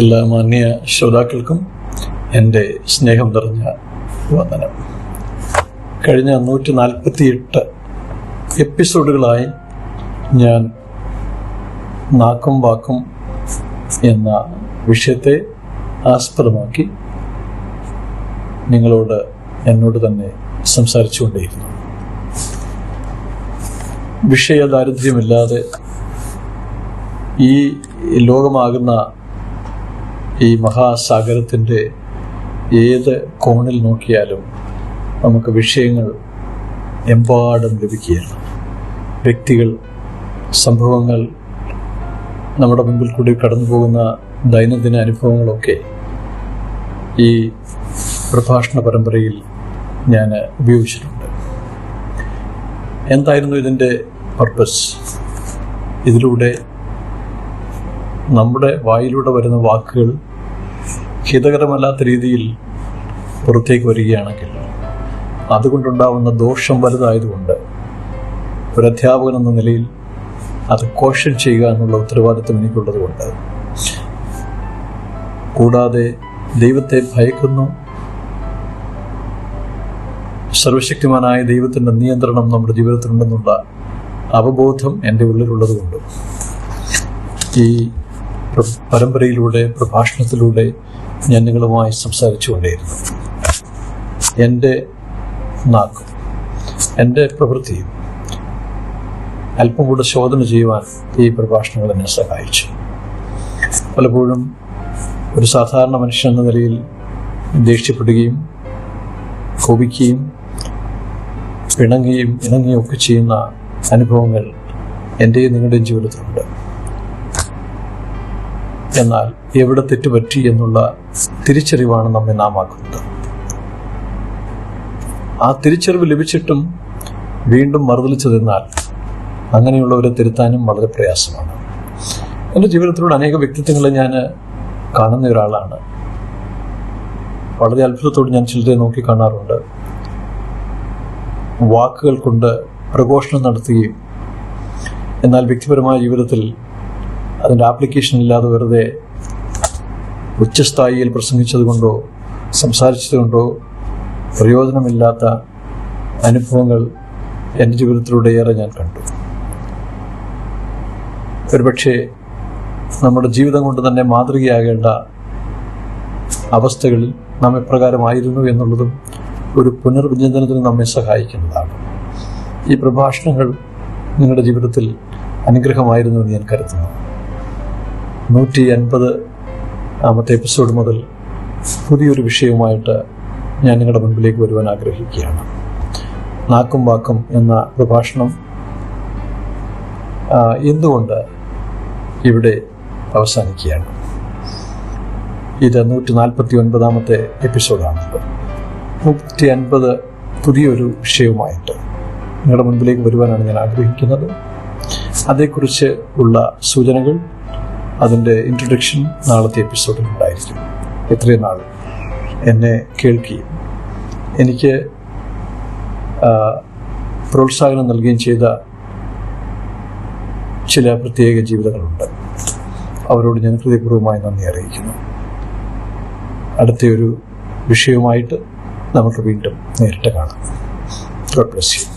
എല്ലാ മാന്യ ശ്രോതാക്കൾക്കും എന്റെ സ്നേഹം നിറഞ്ഞ വന്ദനം. കഴിഞ്ഞ നൂറ്റി നാൽപ്പത്തിയെട്ട് എപ്പിസോഡുകളായി ഞാൻ നാക്കും വാക്കും എന്ന വിഷയത്തെ ആസ്പദമാക്കി നിങ്ങളോട് എന്നോട് തന്നെ സംസാരിച്ചുകൊണ്ടേയിരുന്നു. വിഷയ ദാരിദ്ര്യമില്ലാതെ ഈ ലോകമാകുന്ന ഈ മഹാസാഗരത്തിന്റെ ഏത് കോണിൽ നോക്കിയാലും നമുക്ക് വിഷയങ്ങൾ എമ്പാടും ലഭിക്കുകയാണ്. വ്യക്തികൾ സംഭവങ്ങൾ നമ്മുടെ മുമ്പിൽ കൂടി കടന്നു പോകുന്ന ദൈനംദിന അനുഭവങ്ങളൊക്കെ ഈ പ്രഭാഷണ പരമ്പരയിൽ ഞാൻ ഉപയോഗിച്ചിട്ടുണ്ട്. എന്തായിരുന്നു ഇതിന്റെ പർപ്പസ് ഇതിലൂടെ നമ്മുടെ വായിലൂടെ വരുന്ന വാക്കുകൾ ഹിതകരമല്ലാത്ത രീതിയിൽ പുറത്തേക്ക് വരികയാണെങ്കിൽ അതുകൊണ്ടുണ്ടാവുന്ന ദോഷം വലുതായതുകൊണ്ട് ഒരു അധ്യാപകൻ എന്ന നിലയിൽ അത് കോഷൻ ചെയ്യുക എന്നുള്ള ഉത്തരവാദിത്വം എനിക്കുള്ളതുകൊണ്ട്. കൂടാതെ ദൈവത്തെ ഭയക്കുന്നു. സർവശക്തിമാനായ ദൈവത്തിന്റെ നിയന്ത്രണം നമ്മുടെ ജീവിതത്തിലുണ്ടെന്നുള്ള അവബോധം എന്റെ ഉള്ളിലുള്ളതുകൊണ്ട്. ഈ പരമ്പരയിലൂടെ പ്രഭാഷണത്തിലൂടെ ഞാൻ നിങ്ങളുമായി സംസാരിച്ചുകൊണ്ടേയിരുന്നു. എന്റെ നാക്കും എന്റെ പ്രവൃത്തിയും അല്പം കൂടെ ശോധന ചെയ്യുവാൻ ഈ പ്രഭാഷണങ്ങൾ എന്നെ സഹായിച്ചു. പലപ്പോഴും ഒരു സാധാരണ മനുഷ്യൻ എന്ന നിലയിൽ ദേഷ്യപ്പെടുകയും കോപിക്കുകയും പിണങ്ങുകയും ഇണങ്ങുകയും ഒക്കെ ചെയ്യുന്ന അനുഭവങ്ങൾ എന്റെയും നിങ്ങളുടെയും ജീവിതത്തിലുണ്ട്. എന്നാൽ എവിടെ തെറ്റുപറ്റി എന്നുള്ള തിരിച്ചറിവാണ് നമ്മെ നാം ആക്കുന്നത്. ആ തിരിച്ചറിവ് ലഭിച്ചിട്ടും വീണ്ടും മറുതലിച്ചതെന്നാൽ അങ്ങനെയുള്ളവരെ തിരുത്താനും വളരെ പ്രയാസമാണ്. എന്റെ ജീവിതത്തിലൂടെ അനേക വ്യക്തിത്വങ്ങളെ ഞാൻ കാണുന്ന ഒരാളാണ്. വളരെ അത്ഭുതത്തോട് ഞാൻ ചിലരെ നോക്കി കാണാറുണ്ട്. വാക്കുകൾ കൊണ്ട് പ്രഘോഷണം നടത്തുകയും എന്നാൽ വ്യക്തിപരമായ ജീവിതത്തിൽ അതിന്റെ ആപ്ലിക്കേഷൻ ഇല്ലാതെ വെറുതെ ഉച്ചസ്ഥായിയിൽ പ്രസംഗിച്ചത് കൊണ്ടോ സംസാരിച്ചത് കൊണ്ടോ പ്രയോജനമില്ലാത്ത അനുഭവങ്ങൾ എന്റെ ജീവിതത്തിലൂടെ ഏറെ ഞാൻ കണ്ടു. ഒരുപക്ഷെ നമ്മുടെ ജീവിതം കൊണ്ട് തന്നെ മാതൃകയാകേണ്ട അവസ്ഥകളിൽ നാം എപ്രകാരമായിരുന്നു എന്നുള്ളതും ഒരു പുനർവിചിന്തനത്തിന് നമ്മെ സഹായിക്കുന്നതാണ്. ഈ പ്രഭാഷണങ്ങൾ നിങ്ങളുടെ ജീവിതത്തിൽ അനുഗ്രഹമായിരുന്നു എന്ന് ഞാൻ കരുതുന്നു. നൂറ്റി എൺപത് ആമത്തെ എപ്പിസോഡ് മുതൽ പുതിയൊരു വിഷയവുമായിട്ട് ഞാൻ നിങ്ങളുടെ മുൻപിലേക്ക് വരുവാൻ ആഗ്രഹിക്കുകയാണ്. നാക്കും വാക്കും എന്ന പ്രഭാഷണം എന്തുകൊണ്ട് ഇവിടെ അവസാനിക്കുകയാണ്? ഇത് നൂറ്റി നാൽപ്പത്തി ഒൻപതാമത്തെ എപ്പിസോഡാണല്ലോ നൂറ്റി അൻപത് പുതിയൊരു വിഷയവുമായിട്ട് നിങ്ങളുടെ മുൻപിലേക്ക് വരുവാനാണ് ഞാൻ ആഗ്രഹിക്കുന്നത്. അതേക്കുറിച്ച് ഉള്ള സൂചനകൾ അതിന്റെ ഇൻട്രൊഡക്ഷൻ നാളത്തെ എപ്പിസോഡിൽ ഉണ്ടായിരിക്കും. എത്രയും നാൾ എന്നെ കേൾക്കുകയും എനിക്ക് പ്രോത്സാഹനം നൽകുകയും ചെയ്ത ചില പ്രത്യേക ജീവിതങ്ങളുണ്ട്. അവരോട് ഞാൻ ഹൃദയപൂർവമായി നന്ദി അറിയിക്കുന്നു. അടുത്തൊരു വിഷയവുമായിട്ട് നമുക്ക് വീണ്ടും നേരിട്ട് കാണാം. God bless you